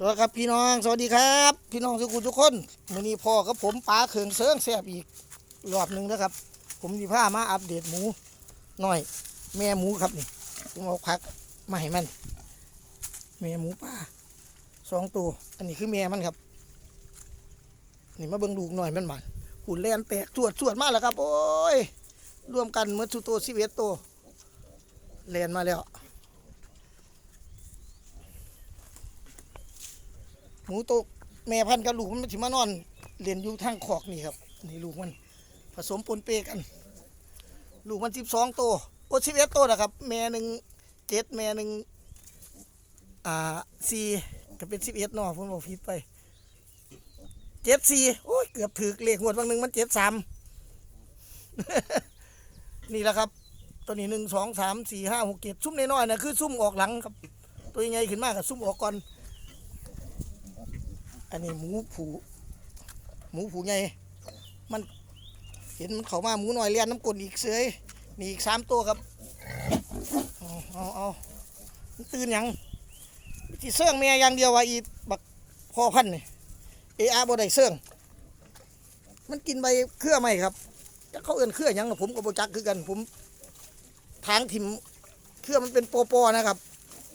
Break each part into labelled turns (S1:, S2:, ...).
S1: สวัสดีครับพี่น้องสวัสดีครับ พี่น้องทุกคนทุกคนวันนี้พ่อกับผมปลาเขืองเซิงแซ่บอีกรอบหนึ่งนะครับ ผมมีผ้ามาอัปเดตหมูหน่อย แม่หมูครับนี่ผมเอาพักมาให้มัน แม่หมูป่าสองตัวอันนี้คือแม่มันครับ นี่มาเบิ่งลูกหน่อยมันบานหุ่นแลนแตกสวดสวดมากแล้วครับ โอ้ยรวมกันเมื่อสุโตสิเวตโตแลนมาแล้ว หมูโตแม่พันธุ์กับลูกมันสิมานอนเรียนอยู่ทางขอกนี่ครับนี่ลูกมันผสมปนเปกัน ลูกมันสิบสองตัวโอ้สิบเอ็ดตัวนะครับ แม่หนึ่งเจ็ดแม่หนึ่งอ่าสี่ก็เป็นสิบเอ็ดนาะผมบอกผิดไปเจ็ดสี่โอ้ยเกือบถือเลขงวดบางหนึ่งมันเจ็ดสามนี่แหละครับ ตัวนี้หนึ่งสองสามสี่ห้าหกเจ็ดซุ่มน้อยๆนะคือซุ่มออกหลังครับ ตัวใหญ่ขึ้นมากกับซุ่มออกก่อน อันนี้หมูผูหมูผูใหญ่ มันเห็นมันเข้ามาหมูหน่อยเลียนน้ำกลนอีกเสยนี่อีกสามตัวครับเอาเอาเอามันตื่นยังที่เสื่องแม่อย่างเดียวว่าอีบักพอพันนี่เออาบ่ได้เสื่องมันกินใบเครือไหมครับจะเขาเอื่นเครือยังล่ะผมก็บ่จักคือกัน ผมทางถิ่มเครือมันเป็นโปอๆนะครับ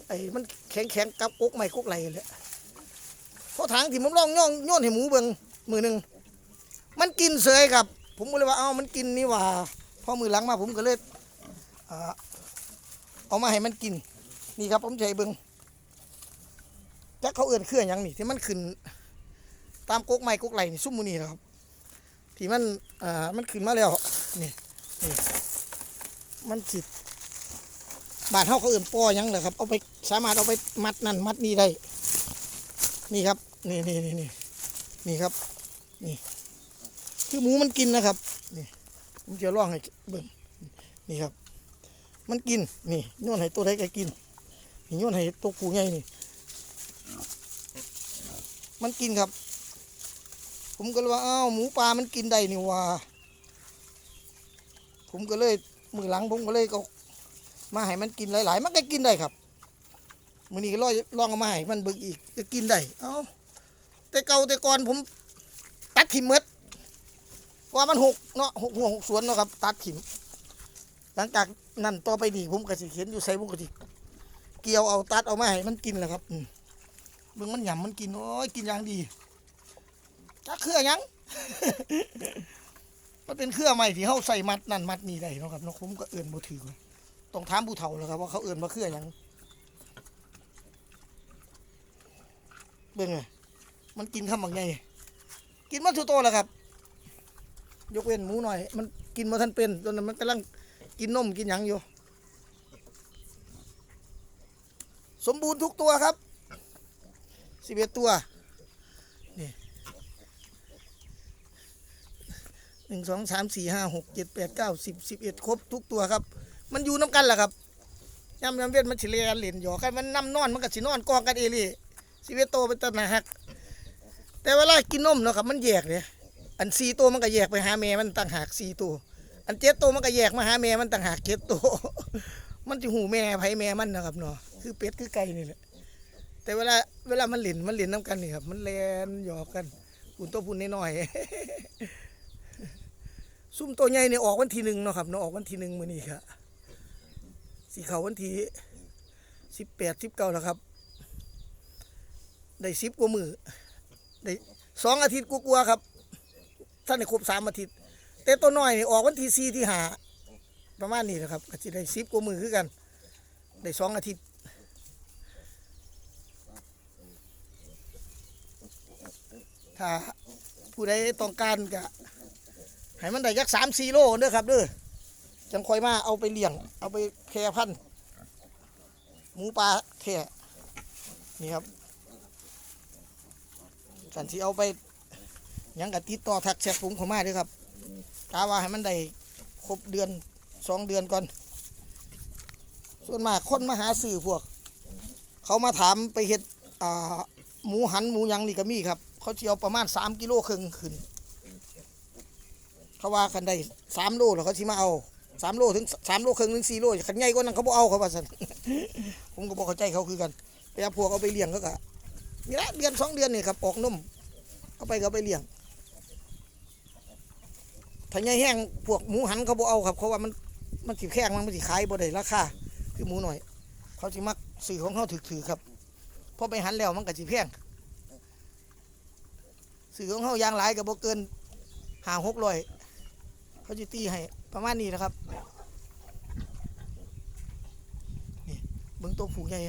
S1: ไอ้มันแข็งแข็งกับกกไม้กกไหลเลย พอถังที่ผมลองย่องย่นให้หมูเบิงมือหนึ่งมันกินเสยครับ ผมก็เลยว่าเอ้ามันกินนี่ว่าพอมือหลังมาผมก็เลยเอามาให้มันกิน นี่ครับผมใจเบิงจักเขาเอื่นเครื่องยังนี่ที่มันขึ้น ตามก๊กไม้ก๊กไหลนี่ซุ่มมูนี่นะครับที่มันอ่ามันขึ้นมาแล้วนี่นี่มันจิตบาดเท่าเขาเอื่นปอยังเหรอครับเอาไปสามารถเอาไปมัดนั่นมัดนี่ได้ นี่ครับ นี่นี่นี่นี่นี่ครับ นี่ คือหมูมันกินนะครับ นี่ผมจะล่องให้เบิ่งนี่ครับ มันกิน นี่โยนให้ตัวใดก็กินนี่โยนให้ตัวผู้ใหญ่นี่ มันกินครับ ผมก็เลยว่าอ้าวหมูปลามันกินได้นี่ว่า ผมก็เลยมือหลังผมก็เลยเอามาให้มันกินหลายๆ มันก็กินได้ครับ มือนี้ก็ลอยลองเอามาให้มันเบิ่งอีกจะกินได้เอ้าแต่เก่าแต่ก่อนผม ตัดถิ่มหมดว่ามันหกเนาะหกหัวหกสวนเนาะครับ ตัดถิ่มหลังจากนั้นต่อไปนี่ผมก็สิเขียนอยู่ใส่ผมก็สิเกี่ยวเอาตัดเอามาให้มันกินแหละครับอืมเบิ่งมันหยำมันกินโอ้ยกินอย่างดีจักเครือยังมันเป็นเครือใหม่ที่เขาใส่มัดนั่นมัดนี่ได้เนาะครับเนาะผมก็เอื่นบ่ถือต้องถามผู้เฒ่าแล้วครับว่าเขาเอื่นว่าเครือยัง เบิ่งไงมันกินข้าวหมักไงกินมาทุกตัวแล้วครับ ยกเว้นหมูหน่อย มันกินมาทันเป็นตอนนั้นมันกำลังกินนมกินหยังอยู่ สมบูรณ์ทุกตัวครับสิบเอ็ดตัวนี่หนึ่งสองสามสี่ห้าหกเจ็ดแปดเก้าสิบสิบเอ็ดครบทุกตัวครับ มันอยู่น้ำกันแหละครับย่ำยำเวียนมันเฉลียนเหรียญหยอกันมันน้ำนอนมันก็สินอนกองกันเอหลี่ ชีวิตโตเป็นตนนะฮัก แต่เวลากินนมเนาะครับมันแยกเลยอันสี่ตัวมันก็แยกไปหาแม่มันต่างหากสี่ตัว อันเจ็ดตัวมันก็แยกมาหาแม่มันต่างหากเจ็ดตัว มันจะหูแม่ไผแม่มันนะครับเนาะคือเป็ดคือไก่นี่แหละแต่เวลาเวลามันหลินมันหลินน้ำกันนี่ครับ มันแลนหยอกกันปุ่นตัวปุ่นน้อยๆซุ่มตัวใหญ่เนี่ยออกวันที่หนึ่งเนาะครับเนาะออกวันที่หนึ่งมื้อนี้ครับสีเขาวันที่สิบแปดสิบเก้าแล้วครับ ได้สิบกว่ามือได้สองอาทิตย์กลัวๆครับ ท่านได้ครบสามอาทิตย์ แต่ตัวน้อยนี่ออกวันที่สี่ที่หาประมาณนี้นะครับก็จะได้สิบกว่ามือคือกัน ได้สองอาทิตย์ถ้าผู้ใดต้องการก็ให้มันได้ยักสามสี่โลเด้อครับเด้อจังคอยมาเอาไปเลี้ยง เอาไปแพร่พันธุ์หมูปลาแท่นี่ครับ สันที่เอาไปยังกับติดต่อทักแชทผมเข้ามาด้วยครับกาว่าให้มันได้ครบเดือนสองเดือนก่อน ส่วนมากคนมาหาสื่อพวก เขามาถามไปเห็ดหมูหันหมูยังนี่ก็มีครับ เขาจะเอาประมาณสามกิโลครึ่งขึ้น เขาว่าคันได้สามโลแล้วเขาชิมาเอาสามโลถึงสามโลครึ่งถึงสี่โลขันใหญ่กว่านั้นเขาบอกเอาเขาว่าสันผมก็บอกเข้าใจเขาคือกันแต่พวกเอาไปเลี้ยงเขาก็ นี่ละเดือนสองเดือนนี่ครับออกนมเอาไปก็เอาไปเลี้ยงถ้าใหญ่แห้งพวกหมูหันเขาบ่เอาครับเพราะว่ามันมันสิแข้งมันมันสิขายบ่ได้ราคาคือหมูหน่อย เขาสิมักสื่อของเขาถือๆครับพอไปหันแล้วมันก็สิแพงสื่อของเขายางหลายก็บ่เกินห้าหกร้อยเขาจะตีให้ประมาณนี้นะครับนี่เบิ่งตัวผูกใหญ่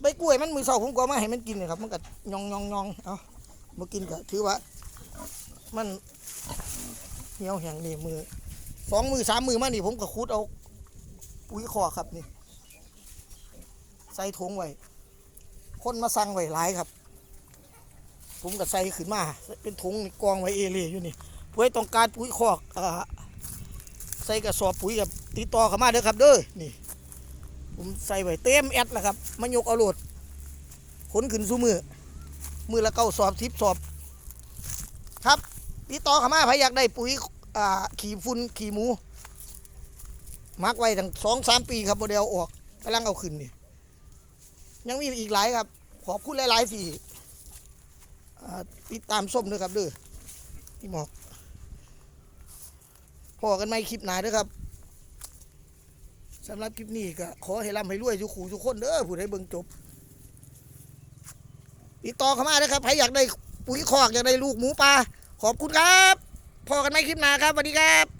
S1: ใบกล้วยมันมือเสาผมก็เอามาให้มันกินเลยครับ มันก็ยองยองยองเอามากินก็ถือว่า มันเหนียวแห้งนี่มือสองมือสามมือมานี่ผมก็คูดเอาปุ๋ยคอครับนี่ ใส่ถุงไว้คนมาสั่งไว้หลายครับ ผมก็ใส่ขึ้นมา เป็นถุงกองไว้เอเล่อยู่นี่เพื่อต้องการปุ๋ยคอกอ่าใส่กระสอบปุ๋ยกับติดต่อเข้ามาเด้อครับเด้อนี่ ผมใส่ไว้เต็มแอดแล้วครับมายกเอาโหลดขนขึ้นสู้มือมือละเก้าสอบทิปสอบ ครับติดต่อข้ามาใครอยากได้ปุ๋ยขี่ฝุ่นขี่หมูมักไว้ตั้งสองสามปีครับโมเดลออกกำลังเอาขึ้นนี่ยังมีอีกหลายครับ ขอบคุณหลายๆที่ติดตามส้มด้วยครับด้อพี่หมอกพอกันไหมคลิปหนาด้วยครับ สำหรับคลิปนี้ก็ขอให้ร่ำให้รวยทุกขู่ทุกคนเด้อผู้ใดเบิ่งจบติดต่อเข้ามาเด้ครับใครอยากได้ปุ๋ยคอกอยากได้ลูกหมูปลาขอบคุณครับพอกันไหมคลิปหน้าครับสวัสดีครับ